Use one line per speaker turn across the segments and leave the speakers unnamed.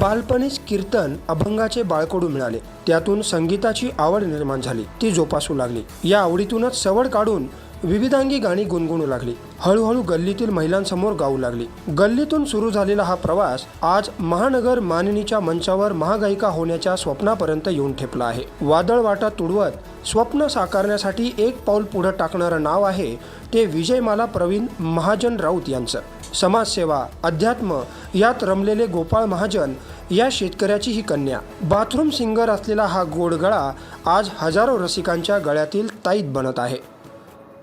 बालपणीच कीर्तन अभंगाचे बाळकडू मिळाले. त्यातून संगीताची आवड निर्माण झाली. ती जोपासू लागली. या आवडीतूनच सवड काढून विविधांगी गाणी गुणगुणू लागली. हळूहळू गल्लीतील महिलांसमोर गाऊ लागली. गल्लीतून सुरू झालेला हा प्रवास आज महानगर मानिनीच्या मंचावर महागायिका होण्याच्या स्वप्नापर्यंत येऊन ठेपला आहे. वादळ वाटा तुडवत स्वप्न साकारण्यासाठी एक पाऊल पुढे टाकणारं नाव आहे ते विजयमाला प्रवीण महाजन राऊत यांचं. समाजसेवा अध्यात्म यात रमलेले गोपाळ महाजन या शेतकऱ्याची ही कन्या. बाथरूम सिंगर असलेला हा गोडगळा आज हजारो रसिकांच्या गळ्यातील ताईत बनत आहे.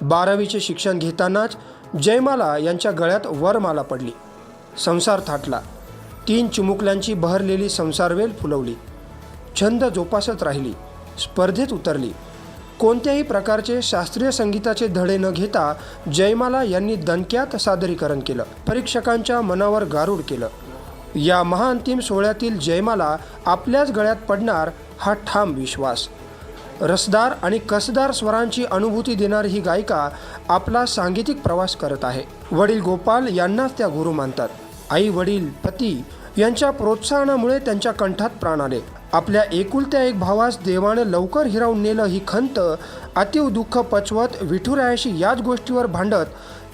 बारावीचे शिक्षण घेतानाच जयमाला यांच्या गळ्यात वरमाला पडली. संसार थाटला. तीन चिमुकल्यांची बहरलेली संसारवेल फुलवली. छंद जोपासत राहिली. स्पर्धेत उतरली. कोणत्याही प्रकारचे शास्त्रीय संगीताचे धडे न घेता जयमाला यांनी दणक्यात सादरीकरण केलं. परीक्षकांच्या मनावर गारूड केलं. या महाअंतिम सोहळ्यातील जयमाला आपल्याच गळ्यात पडणार हा ठाम विश्वास. रसदार आणि कसदार स्वरांची अनुभूती देणारी ही गायिका आपला सांगीतिक प्रवास करत आहे. वडील गोपाल यांनाच त्या गुरु मानतात. आई वडील पती यांच्या प्रोत्साहनामुळे त्यांच्या कंठात प्राण आले. आपल्या एकुलत्या एक भावास देवानं लवकर हिरावून नेलं ही खंत अतीव दुःख पचवत विठुरायाशी याच गोष्टीवर भांडत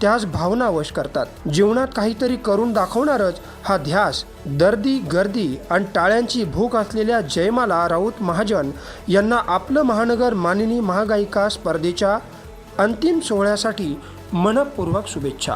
त्यास भावनावश करतात. जीवनात काहीतरी करून दाखवणारच हा ध्यास दर्दी गर्दी आणि टाळ्यांची भूक असलेल्या जयमाला राऊत महाजन यांना आपलं महानगर मानिनी महागायिका स्पर्धेच्या अंतिम सोहळ्यासाठी मनपूर्वक शुभेच्छा.